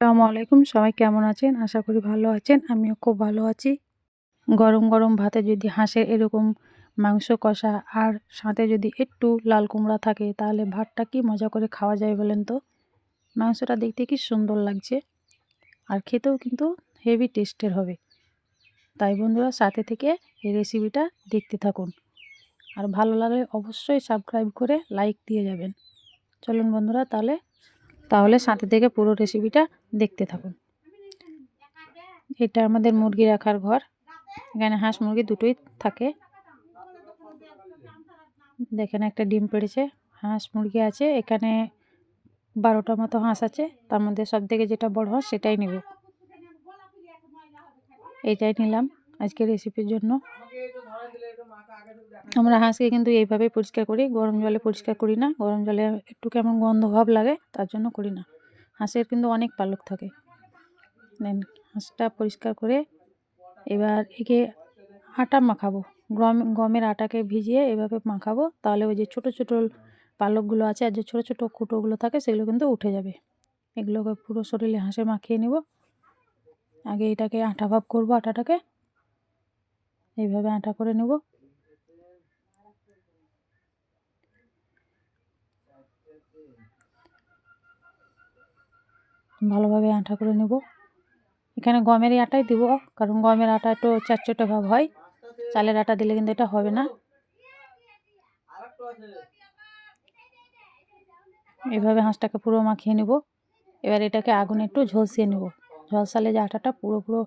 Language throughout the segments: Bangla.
আসসালামু আলাইকুম। সবাই কেমন আছেন? আশা করি ভালো আছেন। আমিও খুব ভালো আছি। গরম গরম ভাতে যদি হাঁসের এরকম মাংস কষা আর সাথে যদি একটু লাল কুমড়া থাকে, তাহলে ভাতটা কি মজা করে খাওয়া যায় বলেন তো? মাংসটা দেখতে কি সুন্দর লাগছে। আর খেতেও কিন্তু হেভি টেস্টের হবে। তাই বন্ধুরা, সাথে থেকে এই রেসিপিটা দেখতে থাকুন। আর ভালো লাগলে অবশ্যই সাবস্ক্রাইব করে লাইক দিয়ে যাবেন। চলুন বন্ধুরা, তাহলে তাহলে সাথে থেকে পুরো রেসিপিটা দেখতে থাকুন। এটা আমাদের মুরগি রাখার ঘর। এখানে হাঁস মুরগি দুটোই থাকে। দেখেন একটা ডিম পেড়েছে, হাঁস মুরগি আছে, এখানে বারোটা মতো হাঁস আছে। তার মধ্যে সব থেকে যেটা বড় হাঁস সেটাই নেব। এইটাই নিলাম আজকে রেসিপির জন্য। আমরা হাঁসকে কিন্তু এইভাবে পরিষ্কার করি, গরম জলে পরিষ্কার করি না। গরম জলে একটু কেমন গন্ধ ভাব লাগে, তার জন্য করি না। হাঁসের কিন্তু অনেক পালক থাকে। দেন হাঁসটা পরিষ্কার করে এবার একে আটা মাখাবো। গম, গমের আটাকে ভিজিয়ে এভাবে মাখাবো, তাহলে ওই যে ছোটো ছোটো পালকগুলো আছে আর যে ছোটো ছোটো কুটোগুলো থাকে, সেগুলো কিন্তু উঠে যাবে। এগুলোকে পুরো শরীরে হাঁসে মাখিয়ে নেব। আগে এটাকে আটা ভাব করব আটাটাকে। এইভাবে আটা করে নেব। ভালোভাবে আটা করে নেব। এখানে গমেরই আটাই দিব, কারণ গমের আটা একটু চারচোটে ভাব হয়। চালের আটা দিলে কিন্তু এটা হবে না। এভাবে হাঁসটাকে পুরো মাখিয়ে নেব। এবার এটাকে আগুনে একটু ঝলসিয়ে নেব। ঝলসালে যে আটাটা পুরো পুরো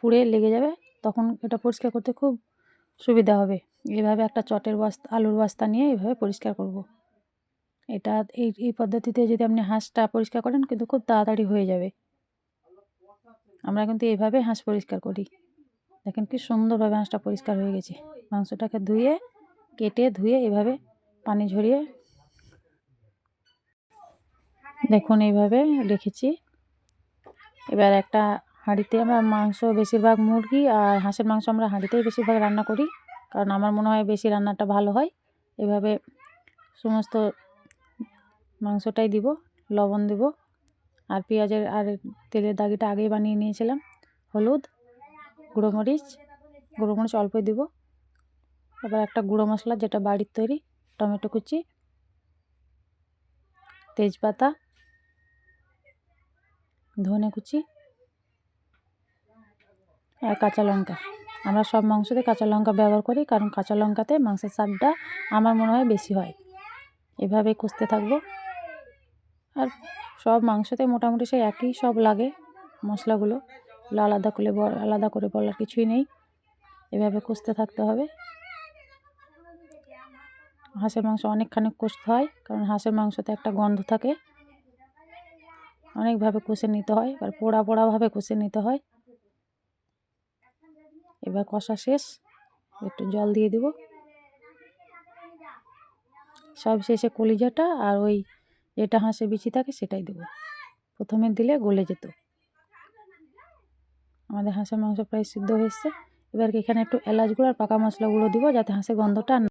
পুড়ে লেগে যাবে, তখন এটা পরিষ্কার করতে খুব সুবিধা হবে। এভাবে একটা চটের বস্তা, আলুর বস্তা নিয়ে এভাবে পরিষ্কার করব। এটা এই এই পদ্ধতিতে যদি আপনি হাঁসটা পরিষ্কার করেন কিন্তু খুব তাড়াতাড়ি হয়ে যাবে। আমরা কিন্তু এইভাবে হাঁস পরিষ্কার করি। দেখেন কি সুন্দরভাবে হাঁসটা পরিষ্কার হয়ে গেছে। মাংসটাকে ধুয়ে, কেটে, ধুয়ে এভাবে পানি ঝরিয়ে দেখুন এইভাবে রেখেছি। এবার একটা হাঁড়িতে আমরা মাংস, বেশিরভাগ মুরগি আর হাঁসের মাংস আমরা হাঁড়িতেই বেশিরভাগ রান্না করি। কারণ আমার মনে হয় বেশি রান্নাটা ভালো হয়। এভাবে সমস্ত মাংসটাই দিব, লবণ দেব আর পেঁয়াজের আর তেলের দাগিটা আগেই বানিয়ে নিয়েছিলাম। হলুদ, গুঁড়ো মরিচ গুঁড়ো মরিচ অল্পই দেব। এবার একটা গুঁড়ো মশলা যেটা বাড়ির তৈরি, টমেটো কুচি, তেজপাতা, ধনে কুচি আর কাঁচা লঙ্কা। আমরা সব মাংসতে কাঁচা লঙ্কা ব্যবহার করি কারণ কাঁচা লঙ্কাতে মাংসের স্বাদটা আমার মনে হয় বেশি হয়। এভাবে কষতে থাকব। আর সব মাংসতে মোটামুটি সেই একই সব লাগে মশলাগুলো। আলাদা করে আলাদা করে বলার কিছুই নেই। এভাবে কষতে থাকতে হবে। হাঁসের মাংস অনেকখানি কষতে হয়, কারণ হাঁসের মাংসতে একটা গন্ধ থাকে। অনেকভাবে কষে নিতে হয়, এবার পোড়া পোড়াভাবে কষে নিতে হয়। এবার কষা শেষ, একটু জল দিয়ে দেব। সব শেষে কলিজাটা আর ওই যেটা হাঁসে বেশি থাকে সেটাই দেবো। প্রথমে দিলে গলে যেত। আমাদের হাঁসের মাংস প্রায় সিদ্ধ হয়েছে। এবার এখানে একটু এলাচগুলো আর পাকা মশলাগুলো দিব যাতে হাঁসের গন্ধটা